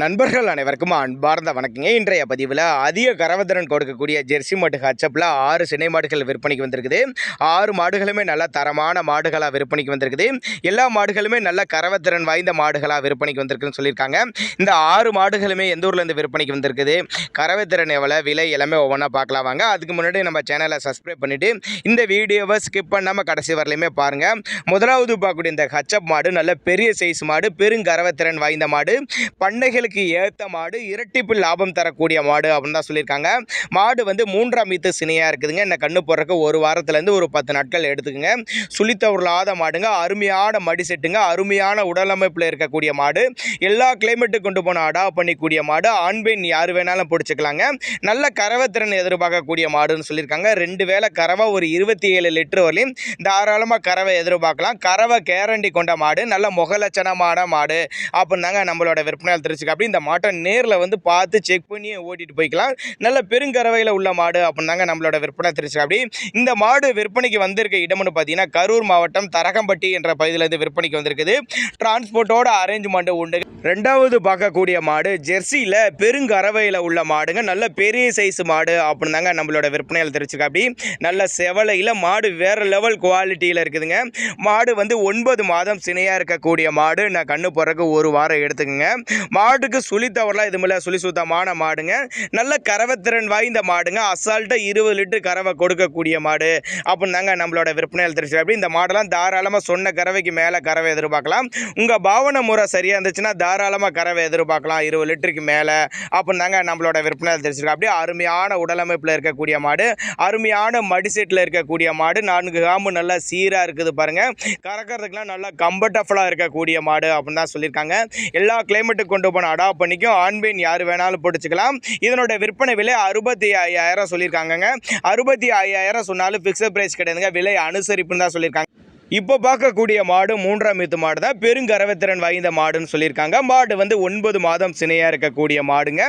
நண்பர்கள் அனைவருக்கும் அன்பார்ந்த வணக்கங்க. இன்றைய பதிவில் அதிக கரவத்திறன் கொடுக்கக்கூடிய ஜெர்சி மாட்டு ஹச்சப்பில் ஆறு சினை மாடுகள் விற்பனைக்கு வந்திருக்குது. ஆறு மாடுகளுமே நல்ல தரமான மாடுகளாக விற்பனைக்கு வந்திருக்குது. எல்லா மாடுகளுமே நல்ல கரவத்திறன் வாய்ந்த மாடுகளாக விற்பனைக்கு வந்திருக்குன்னு சொல்லியிருக்காங்க. இந்த ஆறு மாடுகளுமே எந்த ஊர்லேருந்து விற்பனைக்கு வந்திருக்குது? கரவத்திறன் எவ்வளோ? விலை எல்லாமே ஒவ்வொன்றா பார்க்கலாம் வாங்க. அதுக்கு முன்னாடி நம்ம சேனலை சப்ஸ்கிரைப் பண்ணிவிட்டு இந்த வீடியோவை ஸ்கிப் பண்ணாமல் கடைசி வரலையுமே பாருங்கள் முதலாவது பார்க்கக்கூடிய இந்த ஹச்சப் மாடு நல்ல பெரிய சைஸ் மாடு பெருங்கரவத்திறன் வாய்ந்த மாடு. பண்ணைகளுக்கு ஏற்ற மாடு இரட்டிப்பு லாபம் தரக்கூடிய மாடு அப்படின்னு தான் சொல்லியிருக்காங்க. மாடு வந்து மூன்றாம் வீத்து சினையாக இருக்குதுங்க. இந்த கண்ணு போடுறதுக்கு ஒரு வாரத்துலேருந்து ஒரு பத்து நாட்கள் எடுத்துக்கங்க. சுழித்தவர்களாத மாடுங்க. அருமையான மடி செட்டுங்க. அருமையான உடலமைப்பில் இருக்கக்கூடிய மாடு. எல்லா கிளைமேட்டுக்கு கொண்டு போன அடா பண்ணிக்கூடிய மாடு. ஆண் பெண் யார் வேணாலும் பிடிச்சிக்கலாங்க. நல்ல கறவைத்திறன் எதிர்பார்க்கக்கூடிய மாடுன்னு சொல்லியிருக்காங்க. ரெண்டு வேளை கறவை ஒரு இருபத்தி ஏழு லிட்டர் வரையும் தாராளமாக கறவை எதிர்பார்க்கலாம். கறவை கேரண்டி கொண்ட மாடு. நல்ல முகலட்சணமான மாடு. அப்படின்னாங்க நம்மளோட விற்பனையால் திருச்சி அப்படி இந்த மாட்டை நேரில் வந்து பார்த்து செக் பண்ணி ஓட்டிட்டு போய்க்கலாம். நல்ல பெருங்கறவையில் உள்ள மாடு அப்படின்னாங்க நம்மளோட விற்பனை தெரிஞ்சுக்க அப்படி இந்த மாடு விற்பனைக்கு வந்திருக்க இடம்னு பார்த்தீங்கன்னா கரூர் மாவட்டம் தரகம்பட்டி என்ற பகுதியிலேருந்து விற்பனைக்கு வந்திருக்குது. டிரான்ஸ்போர்ட்டோட அரேஞ்ச்மெண்ட் உண்டு. ரெண்டாவது பார்க்கக்கூடிய மாடு ஜெர்சியில் பெருங்கறவையில் உள்ள மாடுங்க. நல்ல பெரிய சைஸ் மாடு அப்படின்னாங்க நம்மளோட விற்பனையில் தெரிஞ்சுக்க அப்படி நல்ல செவலையில் மாடு வேறு லெவல் குவாலிட்டியில் இருக்குதுங்க. மாடு வந்து ஒன்பது மாதம் சினையாக இருக்கக்கூடிய மாடு. நான் கண்ணு போடுறதுக்கு ஒரு வாரம் எடுத்துக்கோங்க. மாட்டுக்கு சுழி தவறலாம் இது மேலே சுழி சுத்தமான மாடுங்க. நல்ல கறவைத்திறன் வாய்ந்த மாடுங்க. அசால்ட்டாக இருபது லிட்டர் கறவை கொடுக்கக்கூடிய மாடு. அப்படின்னாங்க நம்மளோட விற்பனையில் தெரிஞ்சு அப்படி இந்த மாடெல்லாம் தாராளமாக சொன்ன கறவைக்கு மேலே கறவை எதிர்பார்க்கலாம். உங்கள் பாவனை முறை சரியாக இருந்துச்சுன்னா தாராளமாக கறவை எதிர்பார்க்கலாம் இருபது லிட்டருக்கு மேலே. அப்படின்னாங்க நம்மளோட விற்பனையில் தெரிஞ்சிருக்கோம் அப்படியே அருமையான உடலமைப்பில் இருக்கக்கூடிய மாடு. அருமையான மடிசெட்டில் இருக்கக்கூடிய மாடு. நான்கு காம்பு நல்லா சீராக இருக்குது பாருங்கள் கறக்கிறதுக்கெலாம் நல்லா கம்ஃபர்டபுளாக இருக்கக்கூடிய மாடு. அப்படின்னு தான் சொல்லியிருக்காங்க. எல்லா கிளைமேட்டுக்கு கொண்டு போன அடா பண்ணிக்கும். ஆண் யார் வேணாலும் போட்டுச்சுக்கலாம். இதனோட விற்பனை விலை அறுபத்தி ஐயாயிரம் சொல்லியிருக்காங்கங்க. அறுபத்தி ஐயாயிரம் சொன்னாலும் ஃபிக்ஸட் ப்ரைஸ் கிடையாதுங்க. விலை அனுசரிப்புன்னு தான் சொல்லியிருக்காங்க. இப்போ பார்க்கக்கூடிய மாடு மூன்றாம் மீத்து மாடு தான். பெருங்கரவத்திறன் வாய்ந்த மாடுன்னு சொல்லியிருக்காங்க. மாடு வந்து ஒன்பது மாதம் சினையாக இருக்கக்கூடிய மாடுங்க.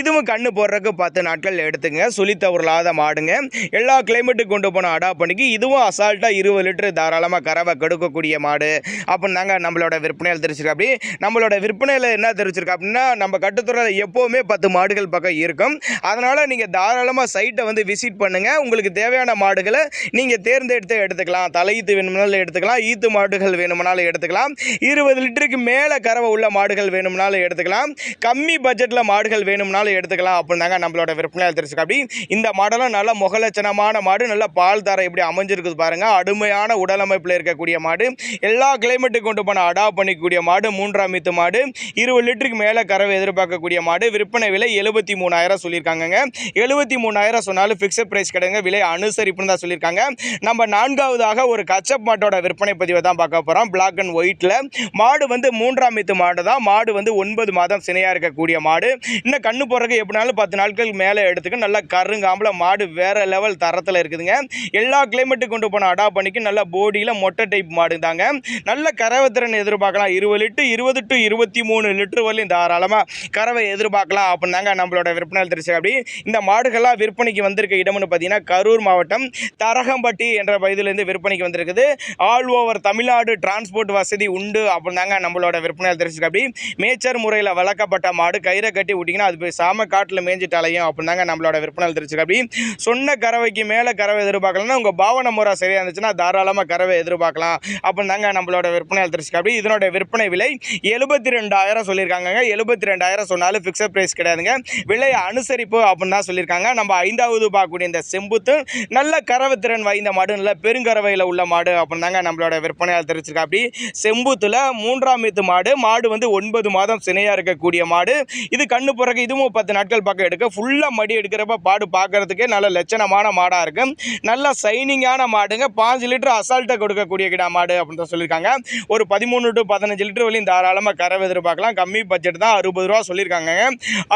இதுவும் கண்ணு போடுறதுக்கு பத்து நாட்கள் எடுத்துங்க. சுழித்தவர்களாத மாடுங்க. எல்லா கிளைமேட்டுக்கு கொண்டு போன அடா பண்ணிக்கு இதுவும் அசால்ட்டாக இருபது லிட்டர் தாராளமாக கறவை கெடுக்கக்கூடிய மாடு. அப்படின்னாங்க நம்மளோட விற்பனையில் தெரிவிச்சிருக்கா அப்படி நம்மளோட விற்பனையில் என்ன தெரிவிச்சிருக்கா அப்படின்னா நம்ம கட்டுத்துறையில் எப்போவுமே பத்து மாடுகள் பக்கம் இருக்கும். அதனால் நீங்கள் தாராளமாக சைட்டை வந்து விசிட் பண்ணுங்கள் உங்களுக்கு தேவையான மாடுகளை நீங்கள் தேர்ந்தெடுத்து எடுத்துக்கலாம். தலையீத்து வேணும்னாலும் எடுத்துக்கலாம். ஈத்து மாடுகள் வேணும்னாலும் எடுத்துக்கலாம். இருபது லிட்டருக்கு மேலே கறவை உள்ள மாடுகள் வேணும்னாலும் எடுத்துக்கலாம். கம்மி பட்ஜெட்டில் மாடுகள் வேணும்னாலும் எடுத்துக்கலாம் அப்படின்னாங்க நம்மளோட விற்பனையால் தெரிஞ்சுக்க. அப்படி இந்த மாடெல்லாம் நல்ல முகலட்சணமான மாடு நல்ல பால் தரம் எப்படி அமைஞ்சிருக்குது பாருங்க. அடுமையான உடலமைப்பில் இருக்கக்கூடிய மாடு. எல்லா கிளைமேட்டுக்கு கொண்டு போன அடாப்ட் பண்ணிக்கக்கூடிய மாடு மூன்றாம் மித்து மாடு. இருபது லிட்டருக்கு மேலே கறவை எதிர்பார்க்கக்கூடிய மாடு. விற்பனை விலை எழுபத்தி மூணாயிரம் சொல்லியிருக்காங்கங்க. எழுபத்தி மூணாயிரம் சொன்னாலும் ஃபிக்ஸட் ப்ரைஸ் கிடைங்க. விலை அனுசரிப்புன்னு தான் சொல்லியிருக்காங்க. நம்ம நான்காவதாக ஒரு கச்சப் மாட்டோட விற்பனை பதிவை தான் பார்க்க போகிறோம் பிளாக் அண்ட் ஒயிட்டில் மாடு வந்து மூன்றாம் மீத்து மாடு தான். மாடு வந்து ஒன்பது மாதம் சினையாக இருக்கக்கூடிய மாடு. இன்னும் கண்ணு போடுறதுக்கு எப்படினாலும் பத்து நாட்கள் மேலே எடுத்துக்க. நல்லா கருங்காம்பில் மாடு வேற லெவல் தரத்தில் இருக்குதுங்க. எல்லா கிளைமேட்டுக்கு கொண்டு போன அடா பண்ணிக்கு நல்ல போடியில் மொட்டை டைப் மாடு தாங்க. நல்ல திறன் எதிர்பார்க்கலாம். இருபது லிட்டர் இருபது டு இருபத்தி மூணு லிட்டர் வரலையும் தாராளமாக கறவை எதிர்பார்க்கலாம் அப்படின்னாங்க நம்மளோட விற்பனை தெரிச்சு அப்படி இந்த மாடுகள்லாம் விற்பனைக்கு வந்திருக்க இடம்னு பார்த்தீங்கன்னா கரூர் மாவட்டம் தரகம்பட்டி என்ற பகுதியிலேருந்து விற்பனைக்கு வந்திருக்குது. ஆல் ஓவர் தமிழ்நாடு டிரான்ஸ்போர்ட் வசதி உண்டு அப்படின்னாங்க நம்மளோட விற்பனையால் தெரிஞ்சுக்க அப்படி. மேய்ச்சர் முறையில் வளர்க்கப்பட்ட மாடு கயிறை கட்டி விட்டிங்கன்னா அது போய் சாம காட்டில் மேய்ஞ்சிட்டாலையும் அப்படின்னாங்க நம்மளோட விற்பனையால் தெரிஞ்சுக்க அப்படி. சொன்ன கறவைக்கு மேலே கறவை எதிர்பார்க்கலன்னா உங்கள் பாவனை முறை சரியாக இருந்துச்சுன்னா தாராளமாக கறவை எதிர்பார்க்கலாம் அப்படின்னாங்க நம்மளோட விற்பனையால் தெரிஞ்சுக்க அப்படி. இதனோட விற்பனை விலை எழுபத்தி ரெண்டாயிரம் சொல்லியிருக்காங்க எழுபத்தி ரெண்டாயிரம் சொன்னாலும் ஃபிக்ஸட் ப்ரைஸ் கிடையாதுங்க. விலை அனுசரிப்பு அப்படின்னு தான் சொல்லியிருக்காங்க. நம்ம ஐந்தாவது பார்க்கக்கூடிய இந்த செம்புத்து நல்ல கறவை திறன் வாய்ந்த மாடு நல்ல பெருங்கறவையில் உள்ள மாடு அப்படின்னாங்க நம்மளோட விற்பனையால் தெரிவிச்சிருக்கா அப்படி செம்பூத்தில் மூன்றாம் மீத்து மாடு மாடு வந்து ஒன்பது மாதம் சினையாக இருக்கக்கூடிய மாடு. இது கண்ணு பிறகு இதுவும் பத்து நாட்கள் பக்கம் எடுக்க. ஃபுல்லாக மடி எடுக்கிறப்ப பாடு பார்க்கறதுக்கே நல்ல லட்சணமான மாடாக இருக்கும் நல்ல சைனிங்கான மாடுங்க. பாஞ்சு லிட்டர் அசால்ட்டை கொடுக்கக்கூடிய கிடா மாடு அப்படின்னு தான் சொல்லியிருக்காங்க ஒரு பதிமூணு டு பதினஞ்சு லிட்டர் வரையும் தாராளமாக கறவை எதிர்பார்க்கலாம். கம்மி பட்ஜெட் தான் அறுபது ரூபா சொல்லியிருக்காங்க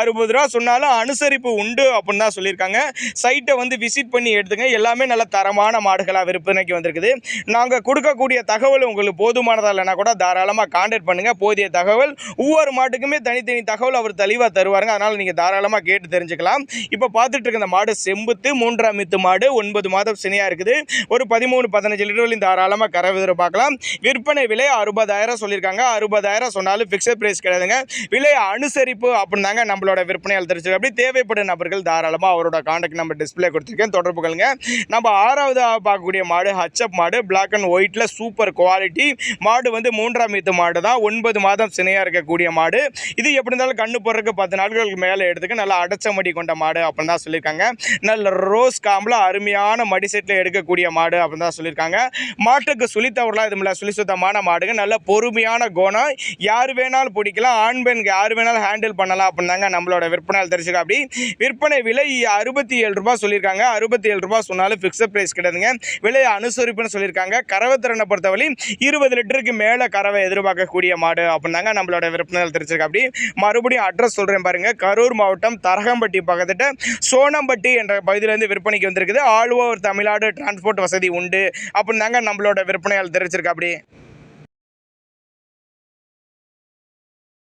அறுபது ரூபா சொன்னாலும் அனுசரிப்பு உண்டு அப்படின்னு தான் சொல்லியிருக்காங்க சைட்டை வந்து விசிட் பண்ணி எடுத்துங்க. எல்லாமே நல்ல தரமான மாடுகளாக விற்பனைக்கு வந்திருக்குது. நாங்கள் கொடுக்கக்கூடிய தகவல் உங்களுக்கு போதுமானதாக இல்லைனா கூட தாராளமாக கான்டாக்ட் பண்ணுங்கள் போதிய தகவல் ஒவ்வொரு மாட்டுக்குமே தனித்தனி தகவல் அவர் தெளிவாக தருவாருங்க. அதனால் நீங்கள் தாராளமாக கேட்டு தெரிஞ்சுக்கலாம். இப்போ பார்த்துட்டு இருக்க இந்த மாடு செம்புத்து மூன்றாம் மித்து மாடு ஒன்பது மாதம் சினியாக இருக்குது. ஒரு பதிமூணு பதினஞ்சு லிட்டர்லையும் தாராளமாக கரை விதிர பார்க்கலாம். விற்பனை விலை அறுபதாயிரம் சொல்லியிருக்காங்க. அறுபதாயிரம் சொன்னாலும் ஃபிக்ஸட் ப்ரைஸ் கிடையாதுங்க. விலை அனுசரிப்பு அப்படின்னாங்க நம்மளோட விற்பனையால் தெரிஞ்சு அப்படி தேவைப்படும் நபர்கள் தாராளமாக அவரோட காண்டாக்ட் நம்பர் டிஸ்பிளே கொடுத்துருக்கேன். தொடர்பு கொள்ளுங்க. நம்ம ஆறாவதாக பார்க்கக்கூடிய மாடு ஹச்சப் மாடு பிளாக் அண்ட் ஒயிட்டில் சூப்பர் குவாலிட்டி. மாடு வந்து மூன்றாம் மீத்து மாடு தான். ஒன்பது மாதம் சினையாக இருக்கக்கூடிய மாடு. இது எப்படி இருந்தாலும் கண்ணு போடுறதுக்கு பத்து நாட்களுக்கு மேலே எடுத்துக்க நல்லா அடைச்ச மடி கொண்ட மாடு அப்படின்னு தான் சொல்லியிருக்காங்க. நல்ல ரோஸ் காம்பில் அருமையான மடி செட்டில் எடுக்கக்கூடிய மாடு அப்படின்னு தான் சொல்லியிருக்காங்க. மாட்டுக்கு சுழி தவறலாம் இதுமில்ல சுழி சுத்தமான மாடுங்க. நல்ல பொறுமையான குணம். யார் வேணாலும் பிடிக்கலாம். ஆண் பெண் யார் வேணாலும் ஹேண்டில் பண்ணலாம் அப்படின்னாங்க நம்மளோட விற்பனையால் தெரிஞ்சுக்க அப்படி விற்பனை விலை அறுபத்தி ஏழு ரூபாய் சொல்லியிருக்காங்க. அறுபத்தி ஏழு ரூபாய் சொன்னாலும் ஃபிக்ஸட் ப்ரைஸ் கிடையாதுங்க. விலை அனுசரிப்புன்னு சொல்லியிருக்காங்க. கறவைத்திறனை பொறுத்தவரை இருபது லிட்டருக்கு மேலே கறவை எதிர்பார்க்கக்கூடிய மாடு அப்படின்னாங்க. நம்மளோட விற்பனைகள் தெரிஞ்சிருக்க. அப்படி மறுபடியும் அட்ரஸ் சொல்கிறேன் பாருங்கள் கரூர் மாவட்டம் தரகம்பட்டி பக்கத்துட்டு சோனம்பட்டி என்ற பகுதியிலேருந்து விற்பனைக்கு வந்திருக்குது. ஆல் ஓவர் தமிழ்நாடு டிரான்ஸ்போர்ட் வசதி உண்டு அப்படின்னாங்க. நம்மளோட விற்பனையால் தெரிவிச்சிருக்கா அப்படி